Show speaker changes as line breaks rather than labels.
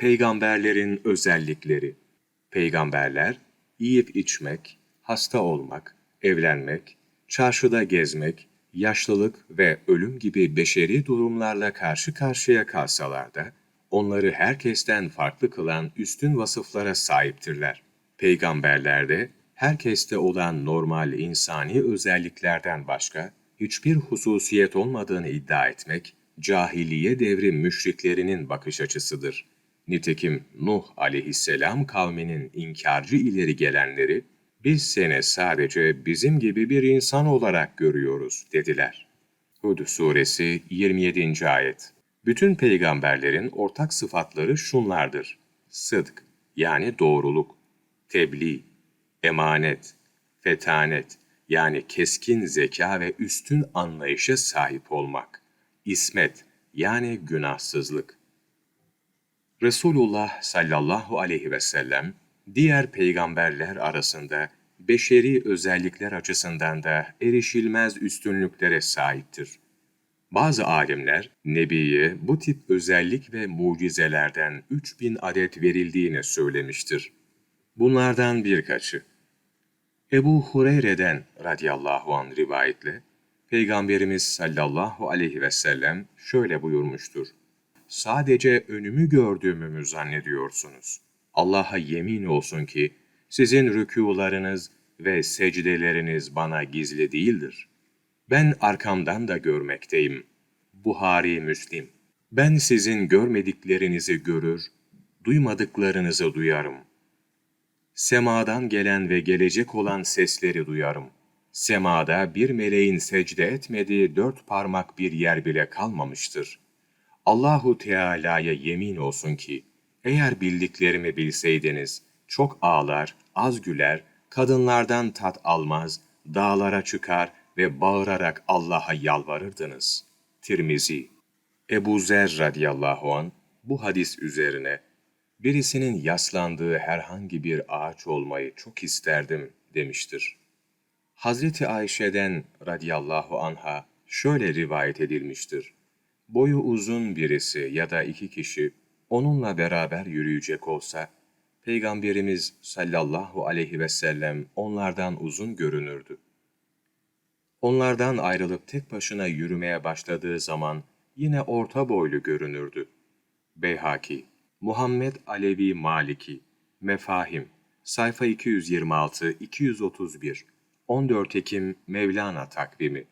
Peygamberlerin özellikleri Peygamberler, yiyip içmek, hasta olmak, evlenmek, çarşıda gezmek, yaşlılık ve ölüm gibi beşeri durumlarla karşı karşıya kalsalar da, onları herkesten farklı kılan üstün vasıflara sahiptirler. Peygamberlerde, herkeste olan normal insani özelliklerden başka, hiçbir hususiyet olmadığını iddia etmek, cahiliye devri müşriklerinin bakış açısıdır. Nitekim Nuh aleyhisselam kavminin inkarcı ileri gelenleri, biz seni sadece bizim gibi bir insan olarak görüyoruz dediler. Hud suresi 27. ayet Bütün peygamberlerin ortak sıfatları şunlardır. Sıdk yani doğruluk, tebliğ, emanet, fetanet yani keskin zeka ve üstün anlayışa sahip olmak, ismet yani günahsızlık. Resulullah sallallahu aleyhi ve sellem, diğer peygamberler arasında beşeri özellikler açısından da erişilmez üstünlüklere sahiptir. Bazı alimler, Nebi'ye bu tip özellik ve mucizelerden 3000 adet verildiğini söylemiştir. Bunlardan birkaçı. Ebu Hureyre'den radıyallahu an rivayetle, Peygamberimiz sallallahu aleyhi ve sellem şöyle buyurmuştur. Sadece önümü gördüğümü mü zannediyorsunuz? Allah'a yemin olsun ki sizin rükûlarınız ve secdeleriniz bana gizli değildir. Ben arkamdan da görmekteyim. Buhari Müslim. Ben sizin görmediklerinizi görür, duymadıklarınızı duyarım. Semadan gelen ve gelecek olan sesleri duyarım. Semada bir meleğin secde etmediği dört parmak bir yer bile kalmamıştır. Allahu Teala'ya yemin olsun ki, eğer bildiklerimi bilseydiniz, çok ağlar, az güler, kadınlardan tat almaz, dağlara çıkar ve bağırarak Allah'a yalvarırdınız. Tirmizi Ebu Zer radıyallahu an bu hadis üzerine birisinin yaslandığı herhangi bir ağaç olmayı çok isterdim demiştir. Hazreti Ayşe'den radıyallahu anha şöyle rivayet edilmiştir. Boyu uzun birisi ya da iki kişi onunla beraber yürüyecek olsa, Peygamberimiz sallallahu aleyhi ve sellem onlardan uzun görünürdü. Onlardan ayrılıp tek başına yürümeye başladığı zaman yine orta boylu görünürdü. Beyhaki, Muhammed Alevi Maliki, Mefahim, sayfa 226-231, 14 Ekim Mevlana takvimi